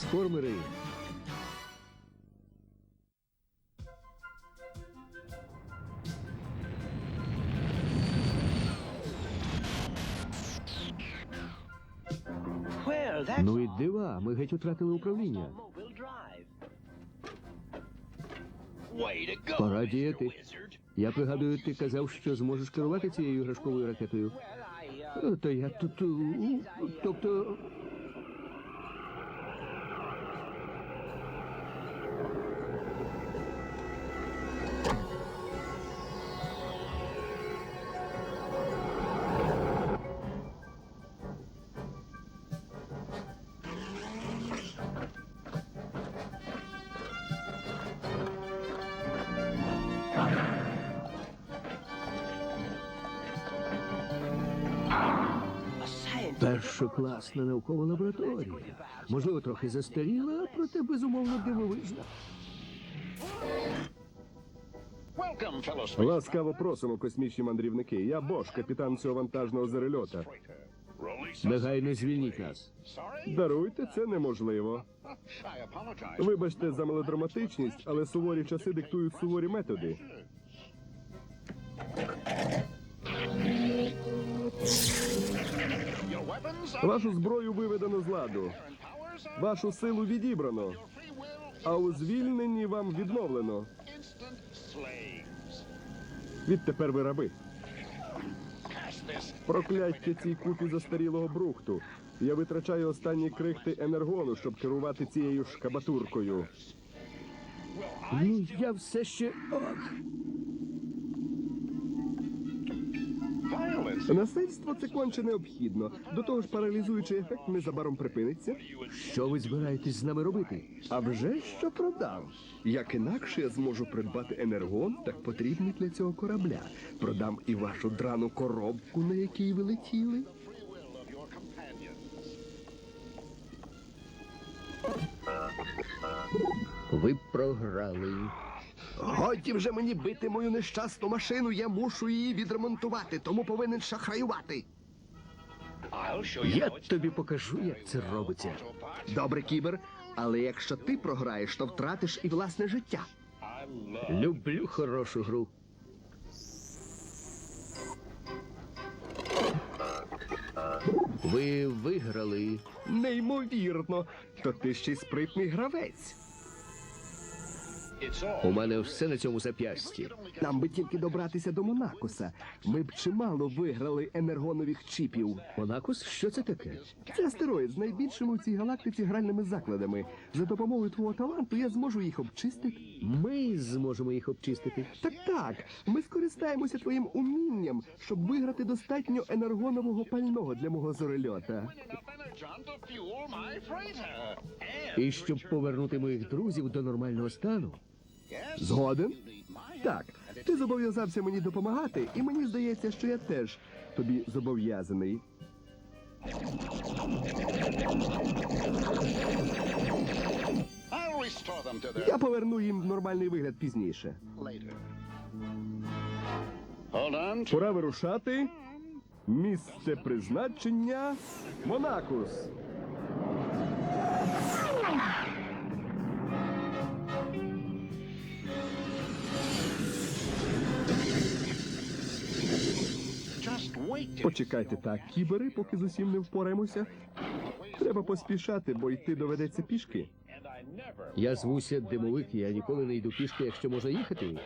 Трансформери. Ну і дива, ми геть втратили управління. Пора діяти. Я пригадую, ти казав, що зможеш керувати цією іграшковою ракетою. Uh, То я тут. Тобто. Першокласна наукова лабораторія. Можливо, трохи застаріла, проте безумовно дивовижна. Ласкаво просимо, космічні мандрівники. Я Бош, капітан цього вантажного зарельота. Негайно звільніть нас. Даруйте, це неможливо. Вибачте за мелодраматичність, але суворі часи диктують суворі методи. Вашу зброю виведено з ладу, вашу силу відібрано, а у звільненні вам відмовлено. Відтепер ви раби. Прокляття цій купі застарілого брухту. Я витрачаю останні крихти енергону, щоб керувати цією шкабатуркою. Ну, я все ще. Ох. Насильство це конче необхідно. До того ж, паралізуючий ефект незабаром припиниться. Що ви збираєтесь з нами робити? А вже що продам. Як інакше я зможу придбати енергон, так потрібний для цього корабля. Продам і вашу драну коробку, на якій ви летіли. Ви програли. Годі вже мені бити мою нещасну машину, я мушу її відремонтувати, тому повинен шахраювати. Я тобі покажу, як це робиться. Добре, кібер, але якщо ти програєш, то втратиш і власне життя. Люблю хорошу гру. Ви виграли. Неймовірно, то ти ще й спритний гравець. У мене все на цьому зап'ясті. Нам би тільки добратися до Монакуса. Ми б чимало виграли енергонових чіпів. Монакус, що це таке? Це астероїд з найбільшими у цій галактиці гральними закладами. За допомогою твого таланту я зможу їх обчистити. Ми зможемо їх обчистити. Так так, ми скористаємося твоїм умінням, щоб виграти достатньо енергонового пального для мого зорельота. And І щоб повернути моїх друзів до нормального стану. Згоден? Так, ти зобов'язався мені допомагати, і мені здається, що я теж тобі зобов'язаний. Я поверну їм нормальний вигляд пізніше. Пора вирушати. Місце призначення Монакус. Почекайте так, кібери, поки з усім не впораємося. Треба поспішати, бо йти доведеться пішки. Я звуся димовик, я ніколи не йду пішки, якщо можна їхати.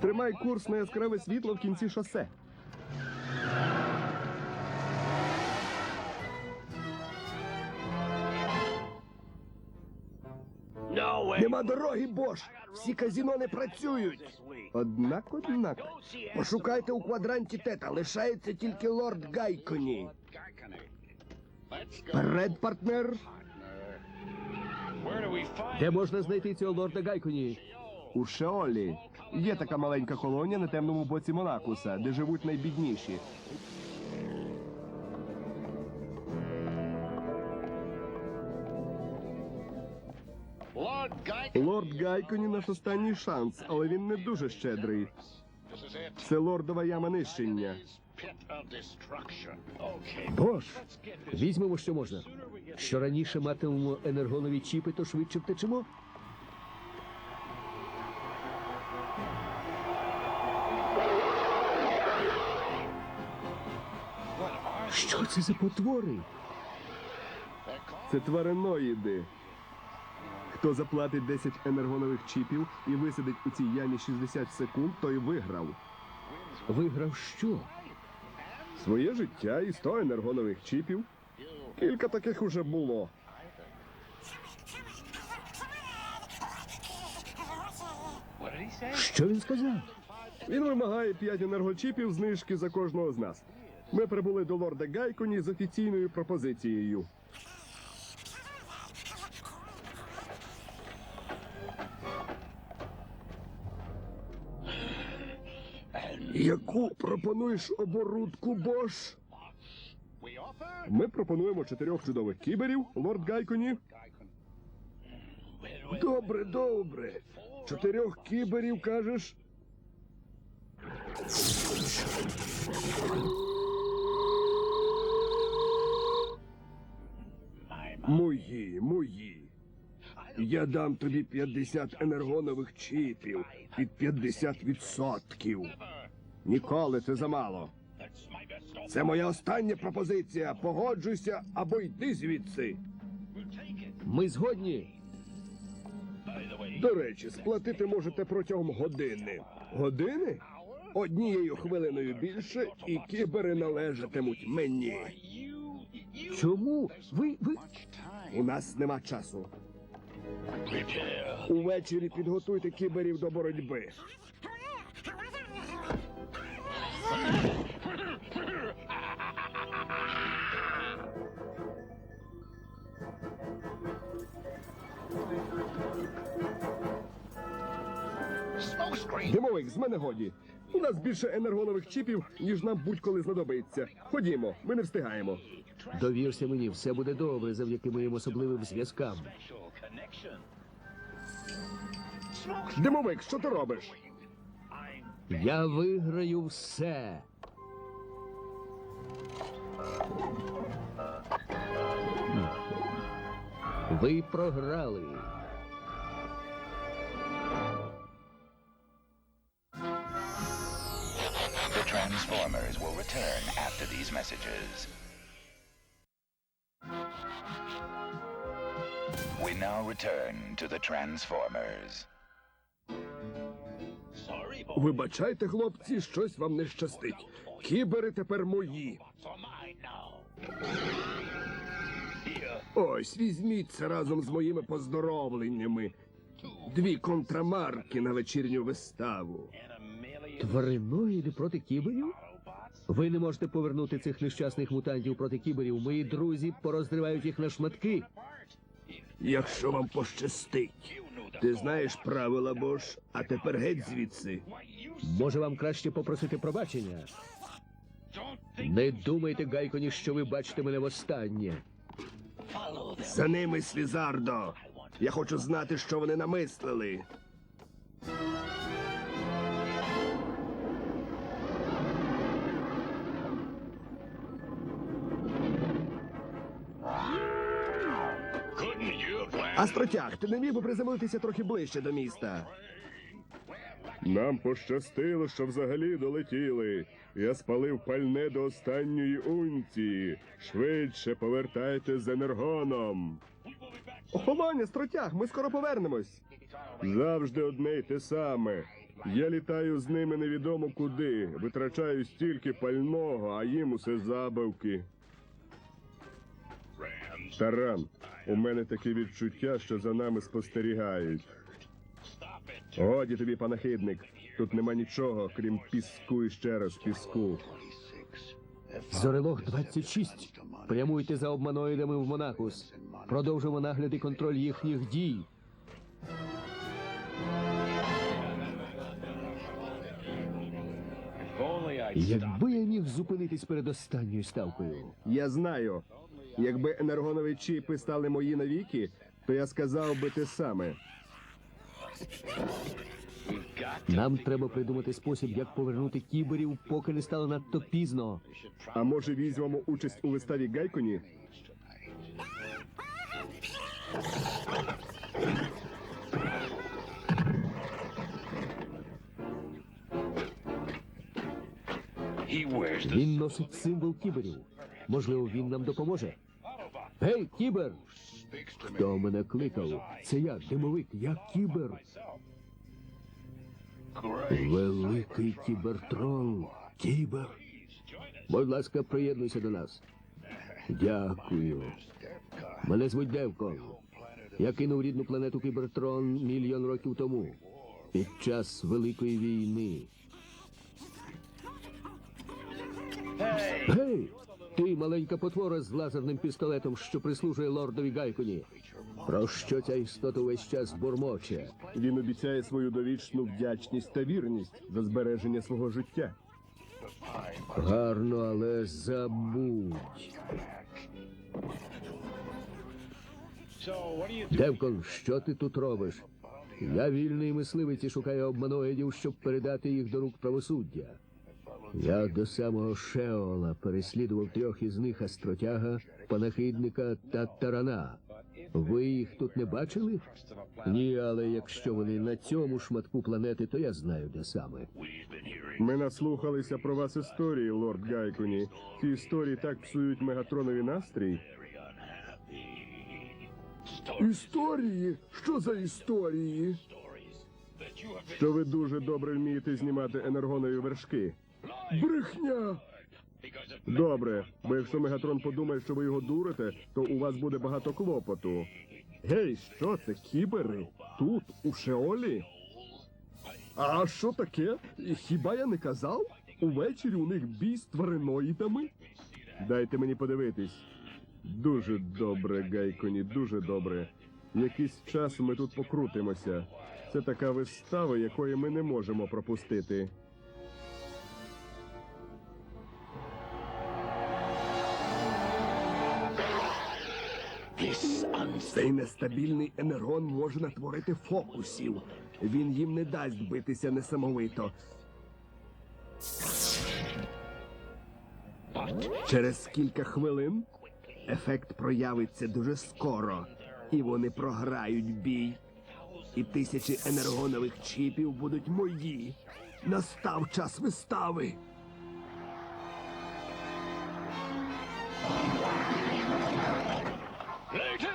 Тримай курс на яскраве світло в кінці шосе. Нема дороги, Бош! Всі казіно не працюють. Однак, однак, пошукайте у квадранті тета. Лишається тільки лорд Гайконі. Перед партнер. Де можна знайти цього лорда Гайконі? У Шеолі є така маленька колонія на темному боці Монакуса, де живуть найбідніші. Лорд Гайконі наш останній шанс, але він не дуже щедрий. Це лордова яма нищення. this. візьмемо, що можна. Що раніше матимемо енергонові чіпи, то швидше втечемо. Що це за потвори? Це твариноїди. Хто заплатить 10 енергонових чіпів і висадить у цій ямі 60 секунд, той виграв. Виграв що? Своє життя і 100 енергонових чіпів. Кілька таких уже було. Що він сказав? Він вимагає 5 енергочіпів знижки за кожного з нас. Ми прибули до лорда Гайконі з офіційною пропозицією. Яку пропонуєш оборудку, Бош? Ми пропонуємо чотирьох чудових кіберів, лорд Гайконі. Добре, добре. Чотирьох кіберів, кажеш? Мої, мої. Я дам тобі 50 енергонових чіпів під 50%. Ніколи це замало. Це моя остання пропозиція. Погоджуйся або йди звідси. Ми згодні. До речі, сплатити можете протягом години. Години? Однією хвилиною більше, і кібери належатимуть мені. Чому? Ви, ви... У нас нема часу. Увечері підготуйте кіберів до боротьби. Screen. З мене годі. У нас більше енергонових чіпів, ніж нам будь-коли знадобиться. Ходімо, ми не встигаємо. Довірся мені, все буде добре завдяки моїм особливим зв'язкам. Димовик, що ти робиш? Я виграю все. Ви програли. Transformers will return after these messages. We now return to the Transformers. Вибачайте, хлопці, щось вам не щастить. Кібери тепер мої. Ось візьміть це разом з моїми поздоровленнями. Дві контрамарки на вечірню виставу. A проти кіберів? Ви не можете повернути цих нещасних мутантів проти кіберів. Мої друзі порозривають їх на шматки. Якщо вам пощастить. Ти знаєш правила, Бош, а тепер геть звідси. Може, вам краще попросити пробачення? Не думайте, Гайконі, що ви бачите мене востаннє. За ними, Слізардо. Я хочу знати, що вони намислили. Астротяг, ти не міг би приземлитися трохи ближче до міста. Нам пощастило, що взагалі долетіли. Я спалив пальне до останньої унції. Швидше повертайте з енергоном. Охолонь, астротяг, ми скоро повернемось. Завжди одне й те саме. Я літаю з ними невідомо куди, витрачаю стільки пального, а їм усе забавки. Таран, у мене таке відчуття, що за нами спостерігають. Годі тобі, панахидник. Тут нема нічого, крім піску і ще раз піску. Зорелог 26. Прямуйте за обманоїдами в Монакус. Продовжимо нагляд і контроль їхніх дій. Якби я міг зупинитись перед останньою ставкою. Я знаю. Якби енергонові чіпи стали мої навіки, то я сказав би те саме. Нам треба придумати спосіб, як повернути кіберів, поки не стало надто пізно. А може візьмемо участь у виставі Гайконі? Він носить символ кіберів. Можливо, він нам допоможе. Гей, кібер! Хто мене кликав? Це я, димовик, я кібер. Великий кібертрол. Кібер. Будь ласка, приєднуйся до нас. Дякую. Мене звуть Девкон. Я кинув рідну планету Кібертрон мільйон років тому. Під час Великої війни. Гей! Ти маленька потвора з лазерним пістолетом, що прислужує лордові Гайконі. Про що ця істота весь час бурмоче? Він обіцяє свою довічну вдячність та вірність за збереження свого життя. Гарно, але забудь. Девкон, що ти тут робиш? Я вільний мисливець і шукаю обманоїдів, щоб передати їх до рук правосуддя. Я до самого Шеола переслідував трьох із них астротяга, панахидника та тарана. Ви їх тут не бачили? Ні, але якщо вони на цьому шматку планети, то я знаю, де саме. Ми наслухалися про вас історії, лорд Гайконі. Ці історії так псують мегатронові настрій. Історії? Що за історії? Що ви дуже добре вмієте знімати енергонові вершки. Брехня! Добре, бо якщо Мегатрон подумає, що ви його дурите, то у вас буде багато клопоту. Гей, що це, кібери? Тут, у Шеолі? А що таке? Хіба я не казав? Увечері у них бій з твариноїдами? Дайте мені подивитись. Дуже добре, Гайконі, дуже добре. Якийсь час ми тут покрутимося. Це така вистава, якої ми не можемо пропустити. Цей нестабільний енергон може натворити фокусів. Він їм не дасть битися несамовито. Через кілька хвилин ефект проявиться дуже скоро, і вони програють бій. І тисячі енергонових чіпів будуть мої. Настав час вистави.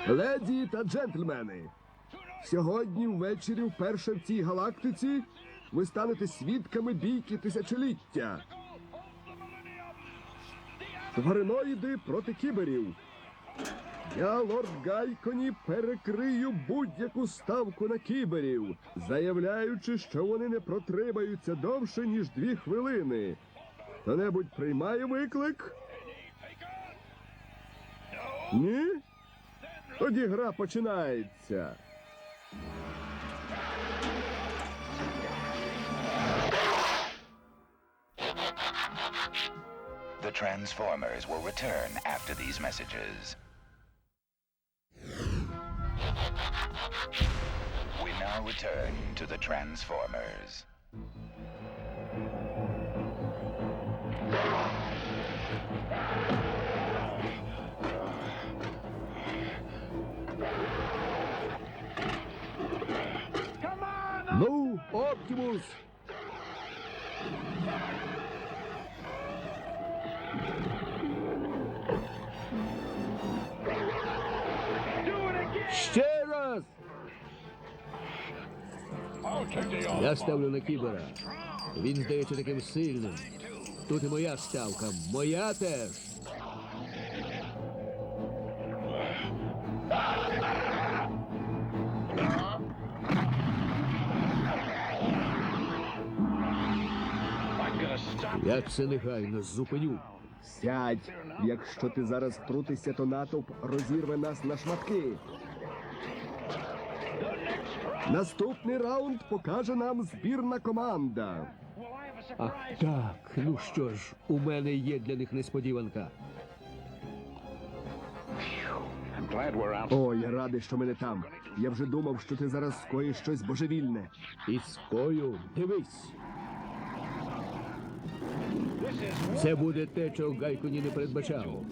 Леді та джентльмени, сьогодні ввечері вперше в цій галактиці ви станете свідками бійки тисячоліття. Твариноїди проти кіберів. Я, лорд Гайконі, перекрию будь-яку ставку на кіберів, заявляючи, що вони не протримаються довше, ніж дві хвилини. Хто-небудь приймає виклик? Ні? Тоді гра починається. The Transformers will return after these messages. We now return to the Transformers. Оптимус! Ще раз! Я ставлю на кібера. Він здається таким сильним. Тут і моя ставка. Моя теж. Я це негайно зупиню. Сядь. Якщо ти зараз втрутишся, то натовп розірве нас на шматки. Наступний раунд покаже нам збірна команда. Ах так, ну що ж, у мене є для них несподіванка. О, я радий, що ми не там. Я вже думав, що ти зараз скоїш щось божевільне. І скою, дивись. Це буде те, чого Гайконі не передбачав.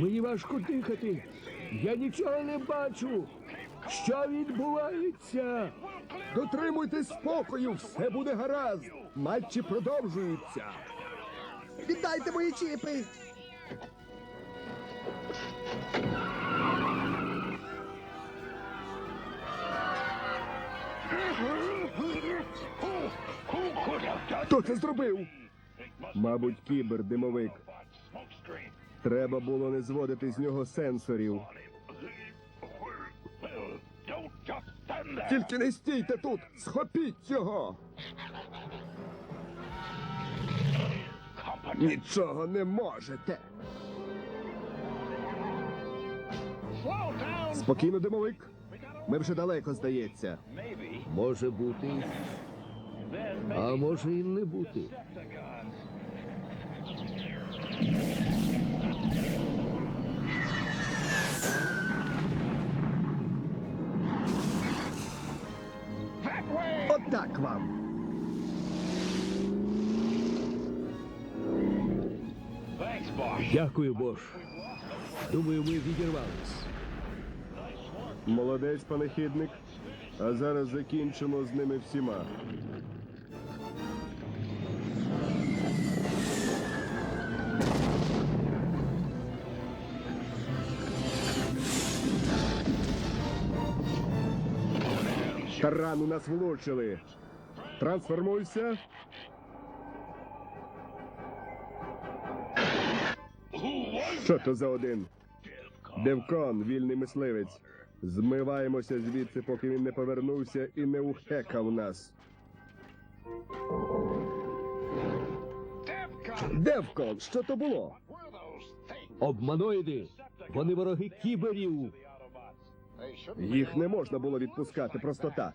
Мені важко дихати. Я нічого не бачу. Що відбувається? Дотримуйтесь спокою, все буде гаразд. Матчі продовжуються. Віддайте мої чіпи. Хто це зробив? Мабуть, кібер димовик. Треба було не зводити з нього сенсорів. Тільки не стійте тут! Схопіть його! Нічого не можете. Спокійно, димовик. Ми вже далеко, здається. Може бути, а може і не бути. Отак вам. Дякую, Бош. Думаю, ми відірвались. Молодець, панахідник. А зараз закінчимо з ними всіма. Таран у нас влучили. Трансформуйся. Що то за один? Девкон, вільний мисливець. Змиваємося звідси, поки він не повернувся і не ухекав нас. Девкон, що то було? Обманоїди! Вони вороги кіберів! Їх не можна було відпускати просто так.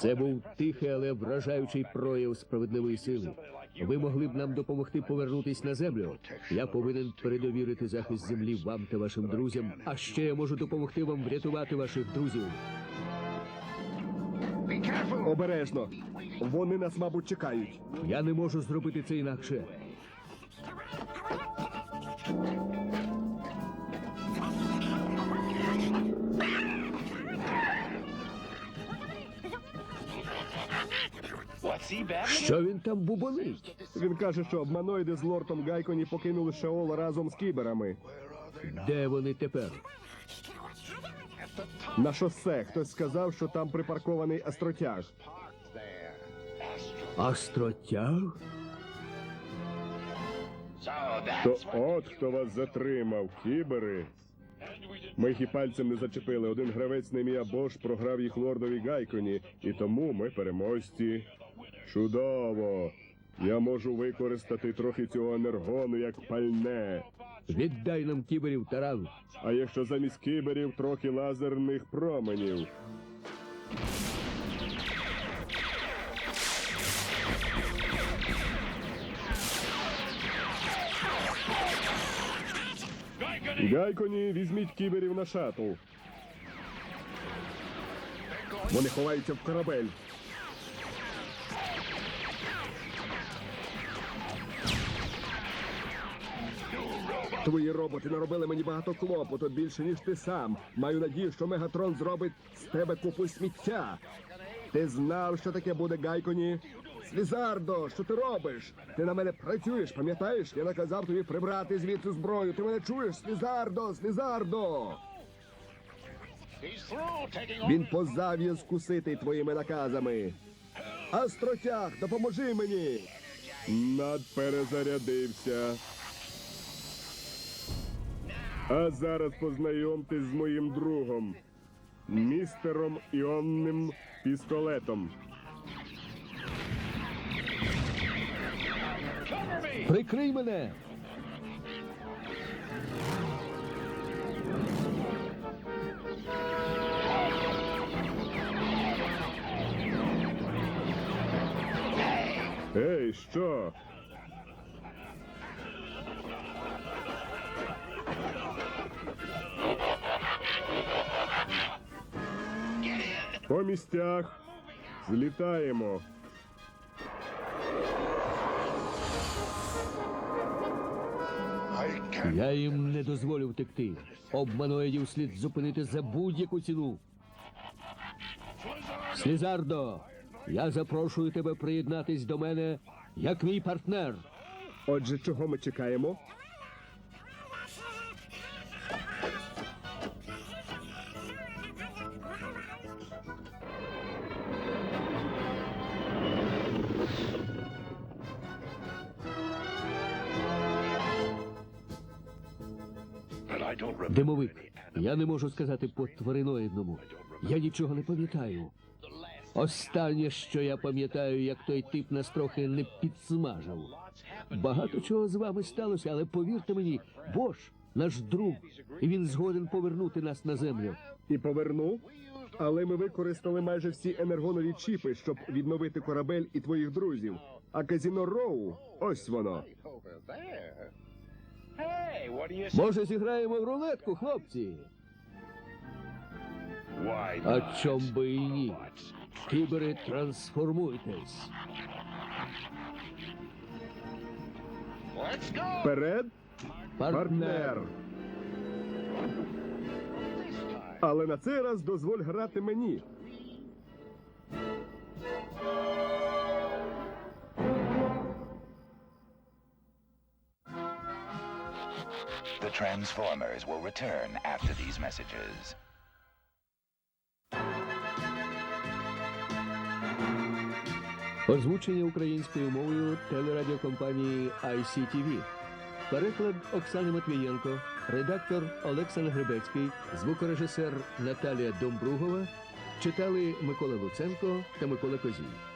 Це був тихий, але вражаючий прояв справедливої сили. Ви могли б нам допомогти повернутись на землю. Я повинен передовірити захист землі вам та вашим друзям. А ще я можу допомогти вам врятувати ваших друзів. Обережно. Вони нас, мабуть, чекають. Я не можу зробити це інакше. Що він там бубонить? Він каже, що обманоїди з лортом Гайконі покинули Шеол разом з кіберами. Де вони тепер? На шосе хтось сказав, що там припаркований астротяг. Астротяг? То от хто вас затримав, кібери. Ми їх і пальцем не зачепили. Один гравець ім'я Бош програв їх лордові Гайконі, і тому ми переможці. Чудово! Я можу використати трохи цього енергону як пальне. Віддай нам кіберів, таран. А якщо замість кіберів трохи лазерних променів. Гайконі, візьміть кіберів на шатл. Вони ховаються в корабель. Твої роботи наробили мені багато клопоту більше, ніж ти сам. Маю надію, що Мегатрон зробить з тебе купу сміття. Ти знав, що таке буде Гайконі? Слізардо, що ти робиш? Ти на мене працюєш, пам'ятаєш? Я наказав тобі прибрати звідси зброю. Ти мене чуєш? Слізардо, Слізардо! He's through taking Він твоїми наказами. Астротяг, допоможи мені. Надперезарядився. А зараз познайомтесь з моїм другом, містером іонним пістолетом. Прикрий мене! Ей, що? По місцях. Злітаємо. Я їм не дозволю втекти. Обманоїдів слід зупинити за будь-яку ціну. Слізардо, я запрошую тебе приєднатись до мене як мій партнер. Отже, чого ми чекаємо? Я не можу сказати по твариноїдному. Я нічого не пам'ятаю. Останнє, що я пам'ятаю, як той тип нас трохи не підсмажив. Багато чого з вами сталося, але повірте мені, Бош наш друг, і він згоден повернути нас на землю. І поверну. Але ми використали майже всі енергонові чіпи, щоб відновити корабель і твоїх друзів. А казіно Роу, ось воно. Може, зіграємо в рулетку, хлопці? Why А чом би і ні? Кібери, трансформуйтесь. Вперед, партнер. Але на цей раз дозволь грати мені. The Transformers will return after these messages. Озвучення українською мовою телерадіокомпанії ICTV. Переклад Оксани Матвієнко, редактор Олександр Гребецький, звукорежисер Наталія Домбругова. Читали Микола Луценко та Микола Козій.